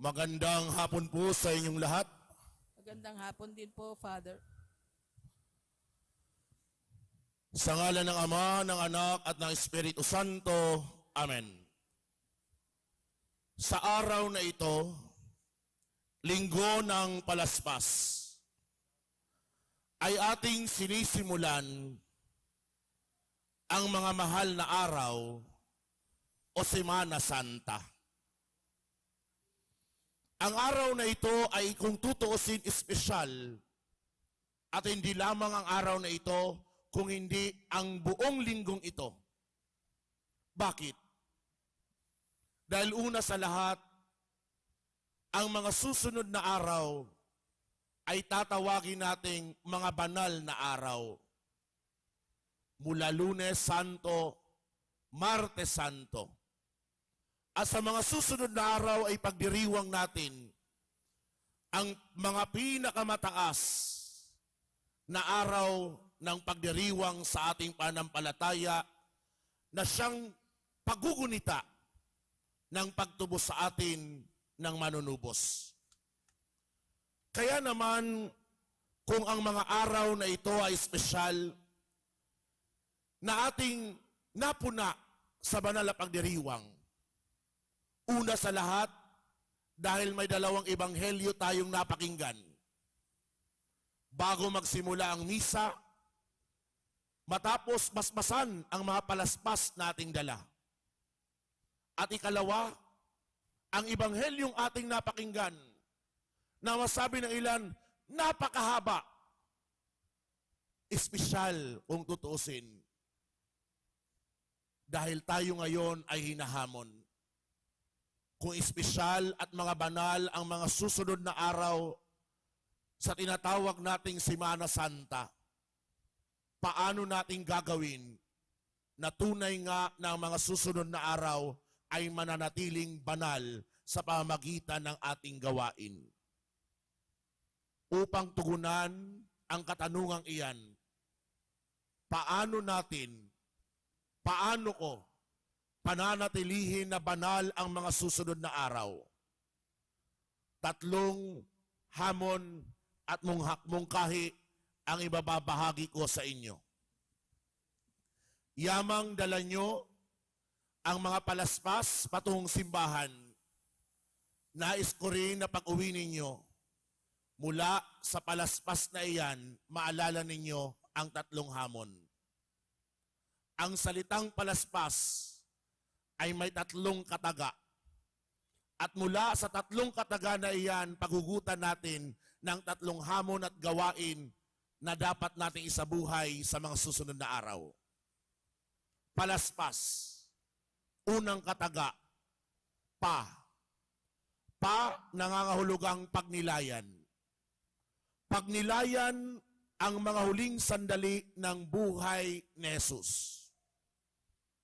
Magandang hapon po sa inyong lahat. Magandang hapon din po, Father. Sa ngalan ng Ama, ng Anak at ng Espiritu Santo. Amen. Sa araw na ito, linggo ng palaspas, ay ating sinisimulan ang mga mahal na araw o Semana Santa. Ang araw na ito ay kung tutuusin espesyal at hindi lamang ang araw na ito kung hindi ang buong linggong ito. Bakit? Dahil una sa lahat, ang mga susunod na araw ay tatawagin nating mga banal na araw. Mula Lunes Santo, Martes Santo. At sa mga susunod na araw ay pagdiriwang natin ang mga pinakamataas na araw ng pagdiriwang sa ating panampalataya na siyang pagugunita ng pagtubos sa atin ng manunubos. Kaya naman, kung ang mga araw na ito ay espesyal, na ating napuna sa banal na pagdiriwang, una sa lahat, dahil may dalawang ebanghelyo tayong napakinggan. Bago magsimula ang misa, matapos basbasan ang mga palaspas nating dala. At ikalawa, ang ibanghelyong ating napakinggan na masabi ng ilan, napakahaba. Espesyal kung tutuusin. Dahil tayo ngayon ay hinahamon. Kung espesyal at mga banal ang mga susunod na araw sa tinatawag nating Semana Santa, paano nating gagawin na tunay nga na ang mga susunod na araw ay mananatiling banal sa pamagitan ng ating gawain. Upang tugunan ang katanungang iyan, paano natin, paano ko pananatilihin na banal ang mga susunod na araw? Tatlong hamon at munghak mungkahi ang ibababahagi ko sa inyo. Yamang dala nyo ang mga palaspas patungong simbahan. Nais ko rin na pag-uwi ninyo, mula sa palaspas na iyan, maalala ninyo ang tatlong hamon. Ang salitang palaspas ay may tatlong kataga. At mula sa tatlong kataga na iyan, paghugutan natin ng tatlong hamon at gawain na dapat nating isabuhay sa mga susunod na araw. Palaspas. Unang kataga, pa. Pa, nangangahulugang pagnilayan. Pagnilayan ang mga huling sandali ng buhay ni Jesus.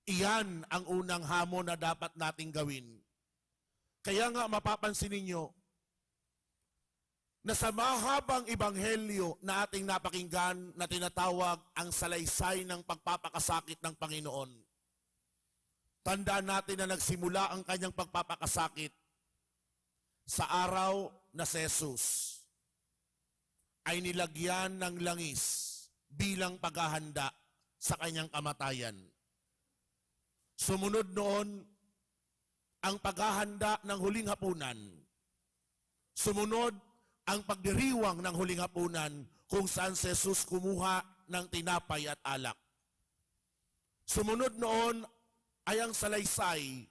Iyan ang unang hamon na dapat nating gawin. Kaya nga mapapansin ninyo na sa mahabang ibanghelyo na ating napakinggan na tinatawag ang salaysay ng pagpapakasakit ng Panginoon. Tandaan natin na nagsimula ang kanyang pagpapakasakit sa araw na si Jesus ay nilagyan ng langis bilang paghahanda sa kanyang kamatayan. Sumunod noon ang paghahanda ng huling hapunan. Sumunod ang pagdiriwang ng huling hapunan kung saan si Jesus kumuha ng tinapay at alak. Sumunod noon ay ang salaysay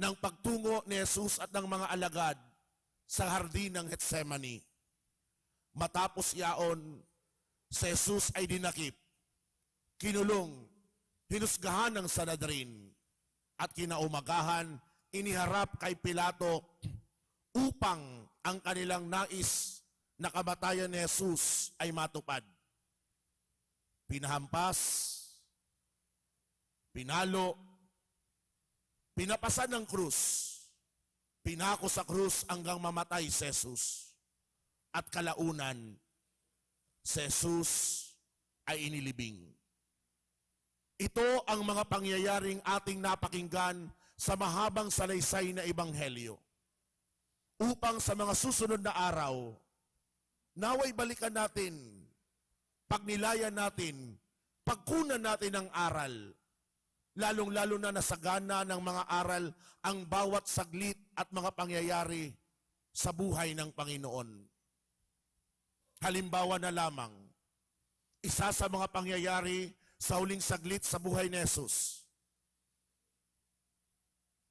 ng pagtungo ni Jesus at ng mga alagad sa hardin ng Getsemani. Matapos yaon, si Jesus ay dinakip, kinulong, hinusgahan ng Sanadrin, at kinaumagahan, iniharap kay Pilato upang ang kanilang nais na kamatayan ni Jesus ay matupad. Pinahampas, pinalo, pinapasan ng krus, pinako sa krus hanggang mamatay si Jesus. At kalaunan, si Jesus ay inilibing. Ito ang mga pangyayaring ating napakinggan sa mahabang salaysay na ebanghelyo. upang sa mga susunod na araw, naway balikan natin, pagnilayan natin, pagkunan natin ng aral, lalong-lalo na nasagana ng mga aral ang bawat saglit at mga pangyayari sa buhay ng Panginoon. Halimbawa na lamang, isa sa mga pangyayari sa huling saglit sa buhay ni Jesus.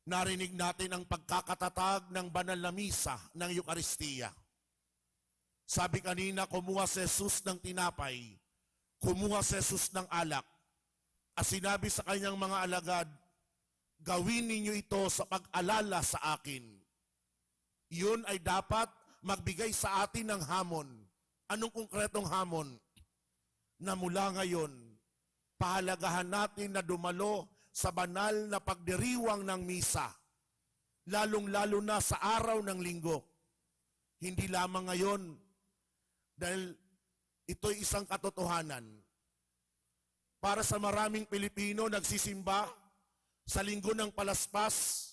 Narinig natin ang pagkakatatag ng banal na misa ng Eukaristiya. Sabi kanina, kumuha si Jesus ng tinapay, kumuha si Jesus ng alak, at sinabi sa kanyang mga alagad, gawin ninyo ito sa pag-alala sa akin. Yun ay dapat magbigay sa atin ng hamon. Anong konkretong hamon? Na mula ngayon, pahalagahan natin na dumalo sa banal na pagdiriwang ng misa, lalong-lalo na sa araw ng linggo. Hindi lamang ngayon, dahil ito'y isang katotohanan. Para sa maraming Pilipino nagsisimba sa linggo ng palaspas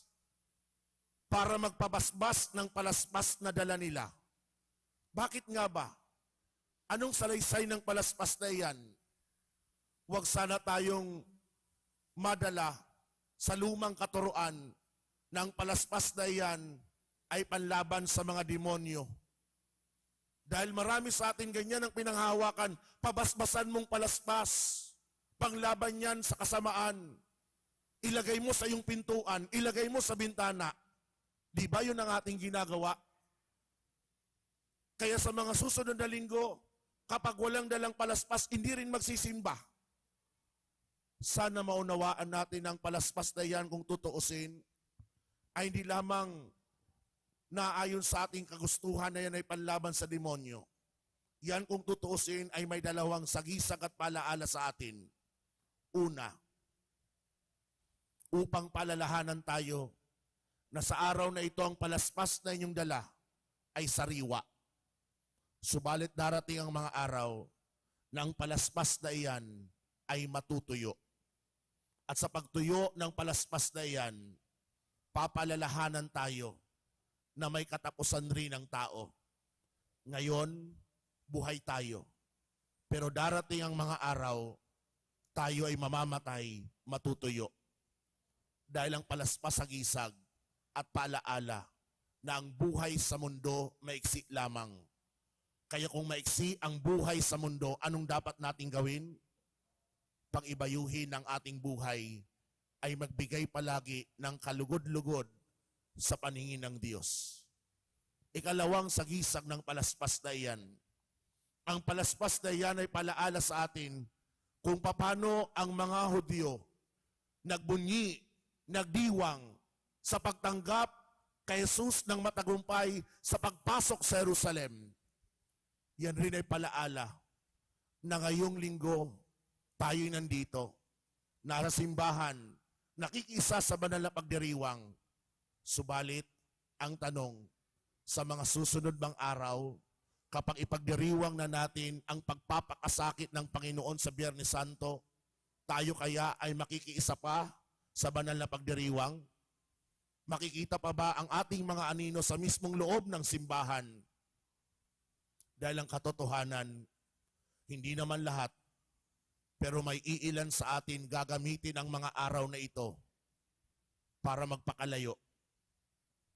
para magpabasbas ng palaspas na dala nila. Bakit nga ba? Anong salaysay ng palaspas na iyan? Huwag sana tayong madala sa lumang katuruan ng palaspas na iyan ay panlaban sa mga demonyo. Dahil marami sa atin ganyan ang pinanghawakan, pabasbasan mong palaspas, panglaban yan sa kasamaan. Ilagay mo sa iyong pintuan, ilagay mo sa bintana. Di ba yun ang ating ginagawa? Kaya sa mga susunod na linggo, kapag walang dalang palaspas, hindi rin magsisimba. Sana maunawaan natin ang palaspas na yan kung tutuusin, ay hindi lamang na ayon sa ating kagustuhan na yan ay panlaban sa demonyo. Yan kung tutuusin ay may dalawang sagisag at palaala sa atin. Una, upang palalahanan tayo na sa araw na ito ang palaspas na inyong dala ay sariwa. Subalit darating ang mga araw na ang palaspas na iyan ay matutuyo. At sa pagtuyo ng palaspas na iyan, papalalahanan tayo na may katapusan rin ang tao. Ngayon, buhay tayo. Pero darating ang mga araw, tayo ay mamamatay, matutuyo. Dahil ang palaspas sa gisag at paalaala na ang buhay sa mundo maiksi lamang. Kaya kung maiksi ang buhay sa mundo, anong dapat nating gawin? Pangibayuhin ng ating buhay ay magbigay palagi ng kalugod-lugod sa paningin ng Diyos. Ikalawang sagisag ng palaspas na iyan. Ang palaspas na iyan ay palaala sa atin kung paano ang mga Hudyo nagbunyi, nagdiwang sa pagtanggap kay Jesus ng matagumpay sa pagpasok sa Jerusalem. Yan rin ay palaala na ngayong linggo tayo'y nandito, nasa simbahan, nakikisa sa banal na pagdiriwang. Subalit, ang tanong, sa mga susunod bang araw, kapag ipagdiriwang na natin ang pagpapakasakit ng Panginoon sa Biyernes Santo, tayo kaya ay makikiisa pa sa banal na pagdiriwang? Makikita pa ba ang ating mga anino sa mismong loob ng simbahan? Dahil ang katotohanan, hindi naman lahat, pero may iilan sa atin gagamitin ang mga araw na ito para magpakalayo.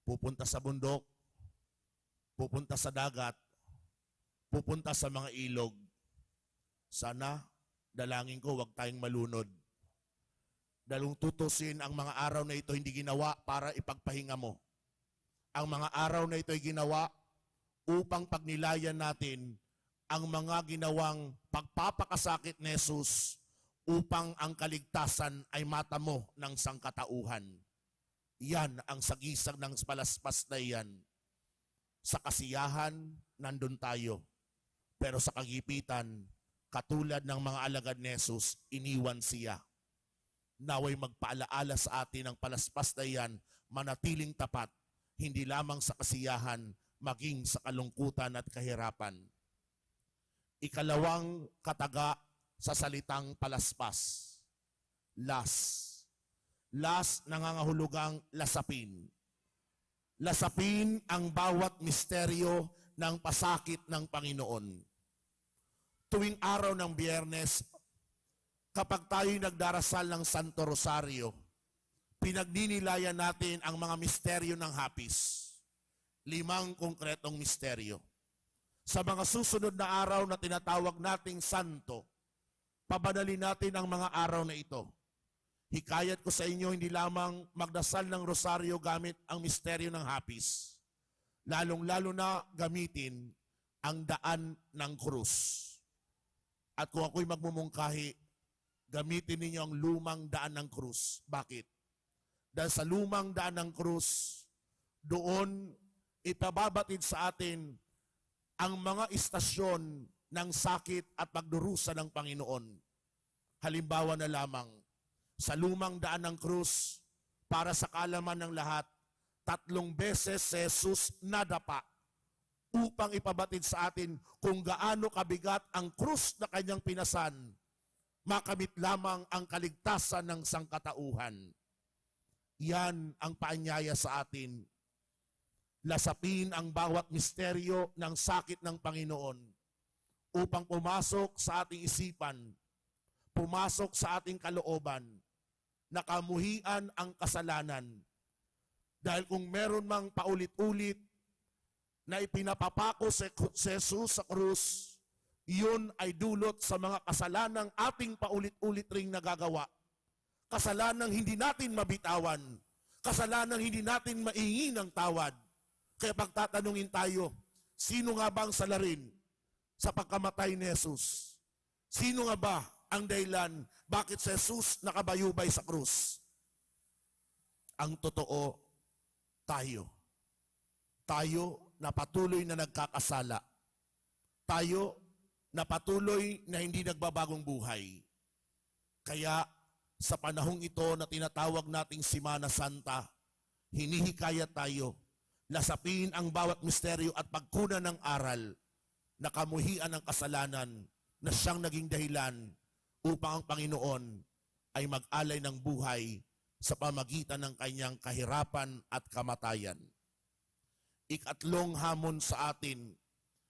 Pupunta sa bundok, pupunta sa dagat, pupunta sa mga ilog. Sana, dalangin ko, huwag tayong malunod. Dalong tutusin ang mga araw na ito hindi ginawa para ipagpahinga mo. Ang mga araw na ito ay ginawa upang pagnilayan natin ang mga ginawang pagpapakasakit ni Jesus upang ang kaligtasan ay mata mo ng sangkatauhan. Yan ang sagisag ng palaspas na iyan. Sa kasiyahan, nandun tayo. Pero sa kagipitan, katulad ng mga alagad ni Jesus, iniwan siya. Naway magpaalaala sa atin ang palaspas na iyan, manatiling tapat, hindi lamang sa kasiyahan, maging sa kalungkutan at kahirapan. Ikalawang kataga sa salitang palaspas. Las. Las nangangahulugang lasapin. lasapin ang bawat misteryo ng pasakit ng Panginoon. Tuwing araw ng biyernes, kapag tayo'y nagdarasal ng Santo Rosario, pinagninilayan natin ang mga misteryo ng hapis. Limang konkretong misteryo. Sa mga susunod na araw na tinatawag nating santo, pabanalin natin ang mga araw na ito. Hikayat ko sa inyo hindi lamang magdasal ng rosaryo gamit ang misteryo ng hapis, lalong-lalo na gamitin ang daan ng krus. At kung ako'y magmumungkahi, gamitin ninyo ang lumang daan ng krus. Bakit? Dahil sa lumang daan ng krus, doon ipababatid sa atin ang mga istasyon ng sakit at pagdurusa ng Panginoon. Halimbawa na lamang, sa lumang daan ng krus, para sa kalaman ng lahat, tatlong beses si Jesus nadapa upang ipabatid sa atin kung gaano kabigat ang krus na kanyang pinasan, makamit lamang ang kaligtasan ng sangkatauhan. Yan ang paanyaya sa atin. Lasapin ang bawat misteryo ng sakit ng Panginoon upang pumasok sa ating isipan, pumasok sa ating kalooban, nakamuhian ang kasalanan. Dahil kung meron mang paulit-ulit na ipinapapako si Jesus sa krus, iyon ay dulot sa mga kasalanang ating paulit-ulit ring nagagawa. Kasalanang hindi natin mabitawan. Kasalanang hindi natin maingi ng tawad. Kaya pagtatanungin tayo, sino nga ba ang salarin sa pagkamatay ni Jesus? Sino nga ba ang dahilan bakit si Jesus nakabayubay sa krus? Ang totoo, tayo. Tayo na patuloy na nagkakasala. Tayo na patuloy na hindi nagbabagong buhay. Kaya sa panahong ito na tinatawag nating Simana Santa, hinihikayat tayo, lasapin ang bawat misteryo at pagkunan ng aral na kamuhian ng kasalanan na siyang naging dahilan upang ang Panginoon ay mag-alay ng buhay sa pamagitan ng kanyang kahirapan at kamatayan. Ikatlong hamon sa atin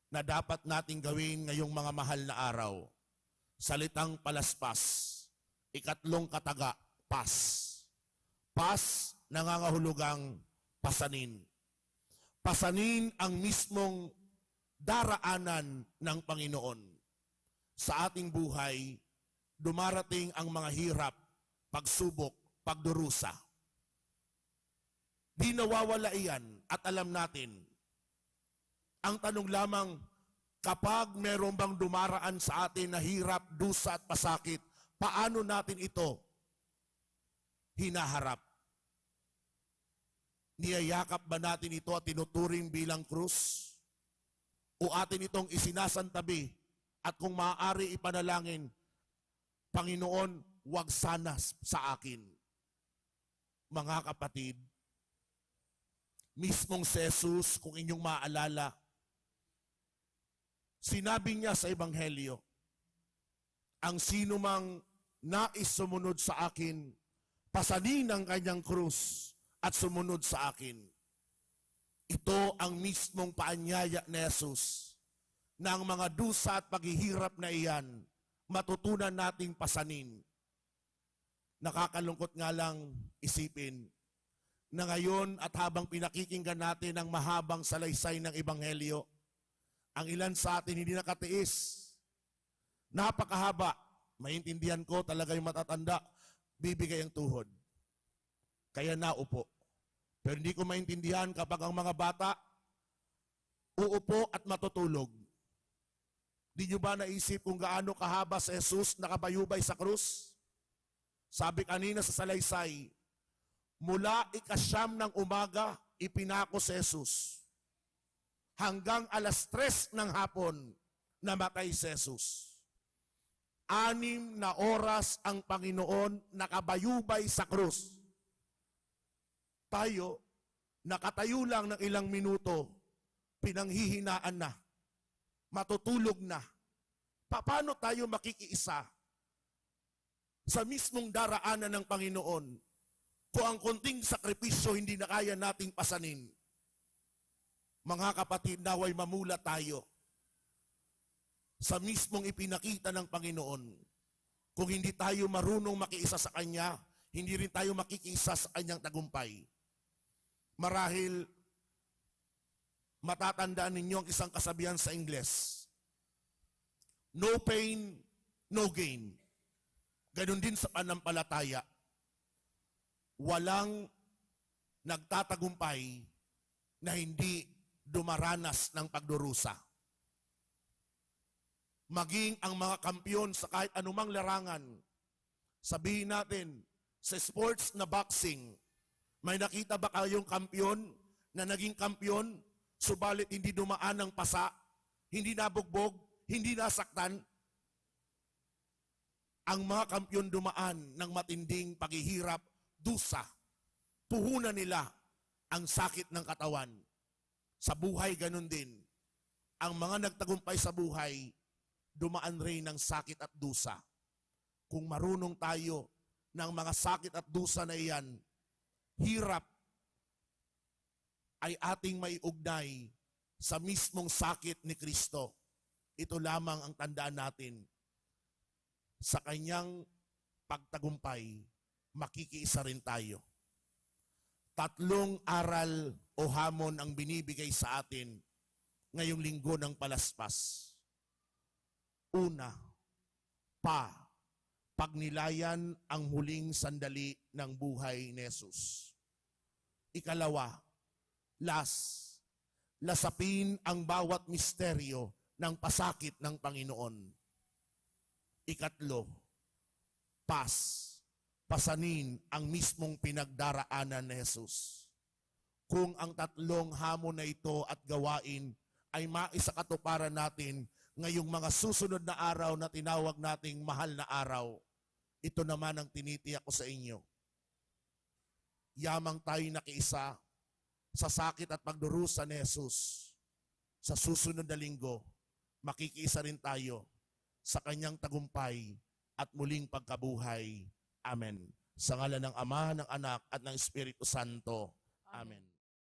na dapat nating gawin ngayong mga mahal na araw. Salitang palaspas. Ikatlong kataga, pas. Pas, nangangahulugang pasanin. Pasanin ang mismong daraanan ng Panginoon. Sa ating buhay, dumarating ang mga hirap, pagsubok, pagdurusa. Di nawawala iyan at alam natin. Ang tanong lamang, kapag meron bang dumaraan sa atin na hirap, dusa at pasakit, paano natin ito hinaharap? Niyayakap ba natin ito at tinuturing bilang krus? O atin itong isinasantabi at kung maaari ipanalangin, Panginoon, wag sana sa akin. Mga kapatid, mismong si Jesus, kung inyong maalala, sinabi niya sa Ebanghelyo, ang sino mang nais sumunod sa akin, pasanin ang kanyang krus at sumunod sa akin. Ito ang mismong paanyaya ni Jesus na ang mga dusa at paghihirap na iyan matutunan nating pasanin. Nakakalungkot nga lang isipin na ngayon at habang pinakikinggan natin ang mahabang salaysay ng Ebanghelyo, ang ilan sa atin hindi nakatiis. Napakahaba. Maintindihan ko talaga yung matatanda, bibigay ang tuhod. Kaya naupo. Pero hindi ko maintindihan kapag ang mga bata uupo at matutulog. Di nyo ba naisip kung gaano kahaba si Jesus nakabayubay sa krus? Sabi kanina sa salaysay, mula ikasyam ng umaga, ipinako si Jesus. Hanggang alas tres ng hapon, namatay si Jesus. Anim na oras ang Panginoon nakabayubay sa krus. Tayo, nakatayo lang ng ilang minuto, pinanghihinaan na, matutulog na. Pa- Paano tayo makikiisa sa mismong daraanan ng Panginoon kung ang konting sakripisyo hindi na kaya nating pasanin? Mga kapatid, naway mamula tayo sa mismong ipinakita ng Panginoon. Kung hindi tayo marunong makiisa sa Kanya, hindi rin tayo makikisa sa Kanyang tagumpay. Marahil, matatandaan ninyo ang isang kasabihan sa Ingles. No pain, no gain. Ganon din sa panampalataya. Walang nagtatagumpay na hindi dumaranas ng pagdurusa. Maging ang mga kampiyon sa kahit anumang larangan, sabihin natin, sa sports na boxing, may nakita ba kayong kampiyon na naging kampiyon, subalit hindi dumaan ng pasa, hindi nabugbog, hindi nasaktan? Ang mga kampiyon dumaan ng matinding paghihirap, dusa, puhunan nila ang sakit ng katawan. Sa buhay, ganun din. Ang mga nagtagumpay sa buhay, dumaan rin ng sakit at dusa. Kung marunong tayo ng mga sakit at dusa na iyan, hirap ay ating maiugnay sa mismong sakit ni Kristo. Ito lamang ang tandaan natin. Sa kanyang pagtagumpay, makikiisa rin tayo. Tatlong aral o hamon ang binibigay sa atin ngayong linggo ng palaspas. Una, pa, pagnilayan ang huling sandali ng buhay ni Jesus. Ikalawa, las, lasapin ang bawat misteryo ng pasakit ng Panginoon. Ikatlo, pas, pasanin ang mismong pinagdaraanan ni Jesus. Kung ang tatlong hamon na ito at gawain ay maisakatuparan natin ngayong mga susunod na araw na tinawag nating mahal na araw, ito naman ang tinitiyak ko sa inyo. Yamang tayo nakiisa sa sakit at pagdurusa ni Jesus. Sa susunod na linggo, makikiisa rin tayo sa kanyang tagumpay at muling pagkabuhay. Amen. Sa ngalan ng Ama, ng Anak, at ng Espiritu Santo. Amen.